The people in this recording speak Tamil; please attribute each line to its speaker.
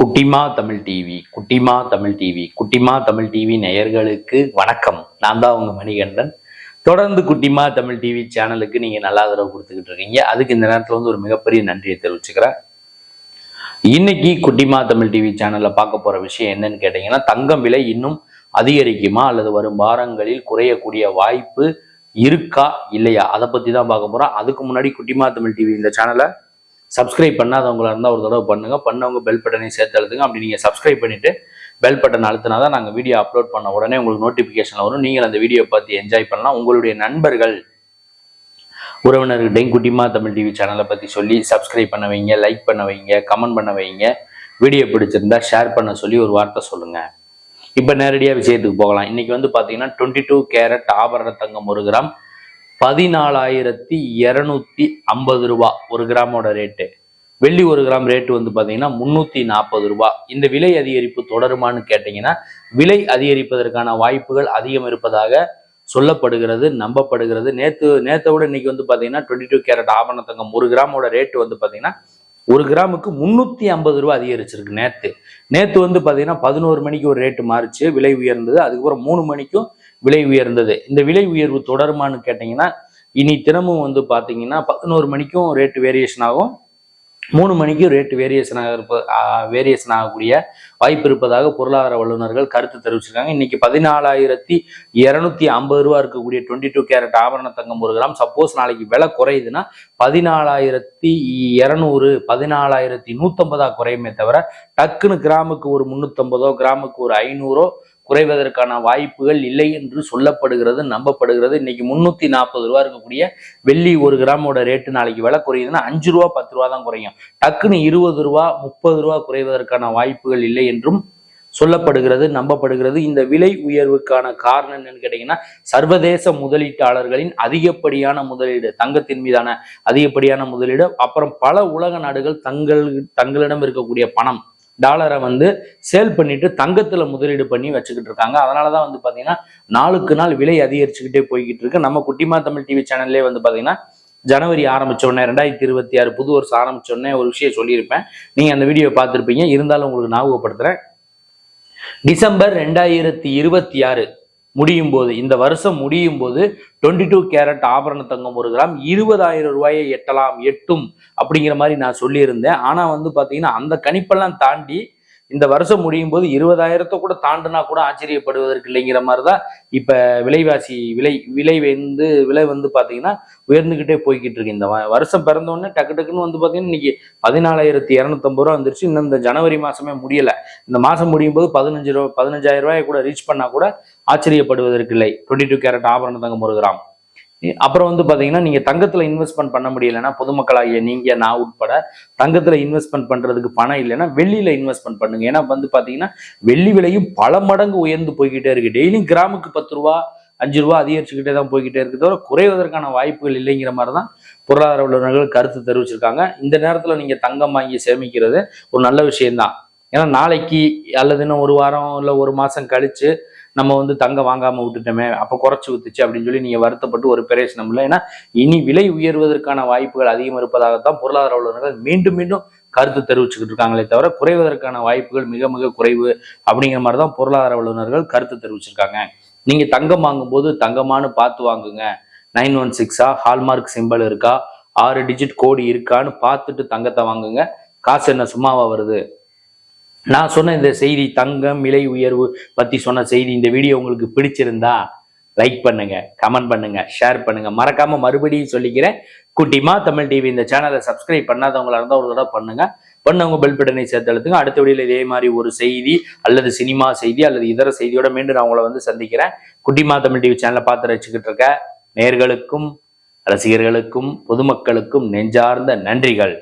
Speaker 1: குட்டிமா தமிழ் டிவி குட்டிமா தமிழ் டிவி குட்டிமா தமிழ் டிவி நேயர்களுக்கு வணக்கம். நான் தான் உங்க மணிகண்டன். தொடர்ந்து குட்டிமா தமிழ் டிவி சேனலுக்கு நீங்க நல்ல ஆதரவு கொடுத்துக்கிட்டு இருக்கீங்க. அதுக்கு இந்த நேரத்தில் வந்து ஒரு மிகப்பெரிய நன்றியை தெரிவிச்சுக்கிறேன். இன்னைக்கு குட்டிமா தமிழ் டிவி சேனல்ல பார்க்க போற விஷயம் என்னன்னு கேட்டீங்கன்னா தங்கம் விலை இன்னும் அதிகரிக்குமா அல்லது வரும் வாரங்களில் குறையக்கூடிய வாய்ப்பு இருக்கா இல்லையா? அதை பத்தி தான் பார்க்க போறோம். அதுக்கு முன்னாடி குட்டிமா தமிழ் டிவி இந்த சேனலை சப்ஸ்கிரைப் பண்ணாதவங்களா இருந்தால் ஒரு தடவை பண்ணுங்கள் பண்ணவங்க பெல் பட்டனையும் சேர்த்து அழுத்துங்க. அப்படி நீங்கள் சப்ஸ்கிரைப் பண்ணிட்டு பெல் பட்டன் அழுத்தினா தான் நாங்கள் வீடியோ அப்லோட் பண்ண உடனே உங்களுக்கு நோட்டிஃபிகேஷன் வரும். நீங்கள் அந்த வீடியோ பார்த்து என்ஜாய் பண்ணலாம். உங்களுடைய நண்பர்கள் உறவினர்கிட்டையும் குட்டிமா தமிழ் டிவி சேனலை பற்றி சொல்லி சப்ஸ்கிரைப் பண்ண வைங்க லைக் பண்ண வைங்க கமெண்ட் பண்ண வைங்க. வீடியோ பிடிச்சிருந்தா ஷேர் பண்ண சொல்லி ஒரு வார்த்தை சொல்லுங்க. இப்போ நேரடியாக விஷயத்துக்கு போகலாம். இன்னைக்கு வந்து பார்த்தீங்கன்னா டுவெண்ட்டி டூ கேரட் ஆபரண தங்கம் ஒரு கிராம் பதினாலாயிரத்தி இரநூத்தி ஐம்பது ரூபா ஒரு கிராமோட ரேட்டு வெள்ளி ஒரு கிராம் ரேட்டு வந்து பார்த்தீங்கன்னா முந்நூற்றி நாற்பது ரூபா. இந்த விலை அதிகரிப்பு தொடருமான்னு கேட்டிங்கன்னா விலை அதிகரிப்பதற்கான வாய்ப்புகள் அதிகம் இருப்பதாக சொல்லப்படுகிறது நம்பப்படுகிறது. நேற்று நேற்றை விட இன்னைக்கு வந்து பார்த்தீங்கன்னா டுவெண்ட்டி டூ கேரட் ஆபரணத்தங்கம் ஒரு கிராமோட ரேட்டு வந்து பார்த்தீங்கன்னா ஒரு கிராமுக்கு முந்நூற்றி ஐம்பது ரூபா அதிகரிச்சிருக்கு நேற்று நேற்று வந்து பார்த்தீங்கன்னா பதினோரு மணிக்கு ஒரு ரேட்டு மாறிச்சு விலை உயர்ந்தது. அதுக்கப்புறம் மூணு மணிக்கும் விலை உயர்ந்தது. இந்த விலை உயர்வு தொடருமான்னு கேட்டிங்கன்னா இனி தினமும் வந்து பார்த்தீங்கன்னா பதினோரு மணிக்கும் ரேட்டு வேரியேஷன் ஆகும். மூணு மணிக்கும் ரேட்டு வேரியேஷன் ஆக இருப்ப வேரியேஷன் ஆகக்கூடிய வாய்ப்பு இருப்பதாக பொருளாதார வல்லுநர்கள் கருத்து தெரிவிச்சிருக்காங்க. இன்னைக்கு பதினாலாயிரத்தி இரநூத்தி ஐம்பது ரூபா இருக்கக்கூடிய டுவெண்ட்டி டூ கேரட் ஆபரண தங்கம் ஒரு கிராம். சப்போஸ் நாளைக்கு விலை குறையுதுன்னா பதினாலாயிரத்தி இரநூறு பதினாலாயிரத்தி நூற்றம்பதா குறையுமே தவிர டக்குன்னு கிராமுக்கு ஒரு முந்நூற்றம்பதோ கிராமுக்கு ஒரு ஐநூறோ குறைவதற்கான வாய்ப்புகள் இல்லை என்று சொல்லப்படுகிறது நம்பப்படுகிறது. இன்னைக்கு முன்னூத்தி நாற்பது ரூபா இருக்கக்கூடிய வெள்ளி ஒரு கிராமோட ரேட்டு நாளைக்கு விலை குறையுதுன்னா அஞ்சு ரூபா பத்து ரூபா தான் குறையும். டக்குன்னு இருபது ரூபா முப்பது ரூபா குறைவதற்கான வாய்ப்புகள் இல்லை என்றும் சொல்லப்படுகிறது நம்பப்படுகிறது. இந்த விலை உயர்வுக்கான காரணம் என்னன்னு கேட்டீங்கன்னா சர்வதேச முதலீட்டாளர்களின் அதிகப்படியான முதலீடு தங்கத்தின் மீதான அதிகப்படியான முதலீடு அப்புறம் பல உலக நாடுகள் தங்கள் தங்களிடம் இருக்கக்கூடிய பணம். டாலரை வந்து சேல் பண்ணிட்டு தங்கத்துல முதலீடு பண்ணி வச்சுக்கிட்டு இருக்காங்க. அதனாலதான் வந்து பாத்தீங்கன்னா நாளுக்கு நாள் விலை அதிகரிச்சுக்கிட்டே போய்கிட்டு இருக்கு. நம்ம குட்டிமா தமிழ் டிவி சேனல்லே வந்து பாத்தீங்கன்னா ஜனவரி ஆரம்பிச்ச உடனே ரெண்டாயிரத்தி இருபத்தி ஆறு புது வருஷம் ஆரம்பிச்ச உடனே ஒரு விஷயம் சொல்லியிருப்பேன். நீங்க அந்த வீடியோ பார்த்துருப்பீங்க. இருந்தாலும் உங்களுக்கு ஞாபகப்படுத்துறேன். டிசம்பர் ரெண்டாயிரத்தி இருபத்தி ஆறு முடியும் போது இந்த வருஷம் முடியும் போது டுவெண்ட்டி டூ கேரட் ஆபரண தங்கம் ஒரு கிராம் இருபதாயிரம் ரூபாயை எட்டலாம் எட்டும் அப்படிங்கிற மாதிரி நான் சொல்லியிருந்தேன். ஆனால் வந்து பார்த்தீங்கன்னா அந்த கணிப்பெல்லாம் தாண்டி இந்த வருஷம் முடியும் போது இருபதாயிரத்தை கூட தாண்டுனா கூட ஆச்சரியப்படுவதற்கு இல்லைங்கிற மாதிரி தான் இப்போ விலைவாசி விலை விலை வந்து விலை வந்து பார்த்தீங்கன்னா உயர்ந்துக்கிட்டே போய்கிட்டு இருக்கு. இந்த வ- வருஷம் பிறந்தோடனே டக்கு டக்குன்னு வந்து பார்த்தீங்கன்னா இன்னைக்கு பதினாலாயிரத்தி இரநூத்தம்பது ரூபா வந்துருச்சு. இன்னும் இந்த ஜனவரி மாதமே முடியலை. இந்த மாதம் முடியும் போது பதினஞ்சு ரூபா பதினஞ்சாயிரம் ரூபாயை கூட ரீச் பண்ணால் கூட ஆச்சரியப்படுவதற்கு இல்லை. டுவெண்ட்டி டூ கேரட் ஆபரண தங்கம் ஒரு கிராம். அப்புறம் வந்து பார்த்தீங்கன்னா நீங்க தங்கத்துல இன்வெஸ்ட்மெண்ட் பண்ண முடியலன்னா பொதுமக்களாகிய நீங்க நான் உட்பட தங்கத்துல இன்வெஸ்ட்மெண்ட் பண்றதுக்கு பணம் இல்லைன்னா வெள்ளியில இன்வெஸ்ட்மெண்ட் பண்ணுங்க. ஏன்னா வந்து பாத்தீங்கன்னா வெள்ளி விலையும் பல மடங்கு உயர்ந்து போய்கிட்டே இருக்கு. டெய்லியும் கிராமுக்கு பத்து ரூபா அஞ்சு ரூபா அதிகரிச்சுக்கிட்டே தான் போய்கிட்டே இருக்கு தவிர குறைவதற்கான வாய்ப்புகள் இல்லைங்கிற மாதிரி தான் பொருளாதார வல்லுநர்கள் கருத்து தெரிவிச்சிருக்காங்க. இந்த நேரத்துல நீங்க தங்கம் வாங்கி சேமிக்கிறது ஒரு நல்ல விஷயம்தான். ஏன்னா நாளைக்கு அல்லது இன்னும் ஒரு வாரம் இல்லை ஒரு மாசம் கழிச்சு நம்ம வந்து தங்கம் வாங்காம விட்டுட்டோமே அப்போ குறைச்சு வித்துச்சு அப்படின்னு சொல்லி நீங்க வருத்தப்பட்டு ஒரு பிரயோஜனம் இல்லை. ஏன்னா இனி விலை உயர்வதற்கான வாய்ப்புகள் அதிகம் இருப்பதாகத்தான் பொருளாதார வல்லுநர்கள் மீண்டும் மீண்டும் கருத்து தெரிவிச்சுக்கிட்டு இருக்காங்களே தவிர குறைவதற்கான வாய்ப்புகள் மிக மிக குறைவு அப்படிங்கிற மாதிரி தான் பொருளாதார வல்லுநர்கள் கருத்து தெரிவிச்சிருக்காங்க. நீங்க தங்கம் வாங்கும்போது தங்கமானு பார்த்து வாங்குங்க. நைன் ஒன் சிக்ஸா? ஹால்மார்க் சிம்பிள் இருக்கா? ஆறு டிஜிட் கோடி இருக்கான்னு பார்த்துட்டு தங்கத்தை வாங்குங்க. காசு என்ன சும்மாவா வருது? நான் சொன்ன இந்த செய்தி தங்கம் விலை உயர்வு பற்றி சொன்ன செய்தி இந்த வீடியோ உங்களுக்கு பிடிச்சிருந்தா லைக் பண்ணுங்க கமெண்ட் பண்ணுங்க ஷேர் பண்ணுங்க. மறக்காம மறுபடியும் சொல்லிக்கிறேன் குட்டிமா தமிழ் டிவி இந்த சேனலை சப்ஸ்கிரைப் பண்ணாதவங்களா இருந்தால் ஒரு தடவை பண்ணுங்க. பண்ணவங்க பெல் பட்டனை சேர்த்தழுத்துங்க. அடுத்த வீடியோல இதே மாதிரி ஒரு செய்தி அல்லது சினிமா செய்தி அல்லது இதர செய்தியோட மீண்டும் நான் உங்களை வந்து சந்திக்கிறேன். குட்டிமா தமிழ் டிவி சேனலை பார்த்து ரசிச்சுக்கிட்டு இருக்க நேர்களுக்கும் ரசிகர்களுக்கும் பொதுமக்களுக்கும் நெஞ்சார்ந்த நன்றிகள்.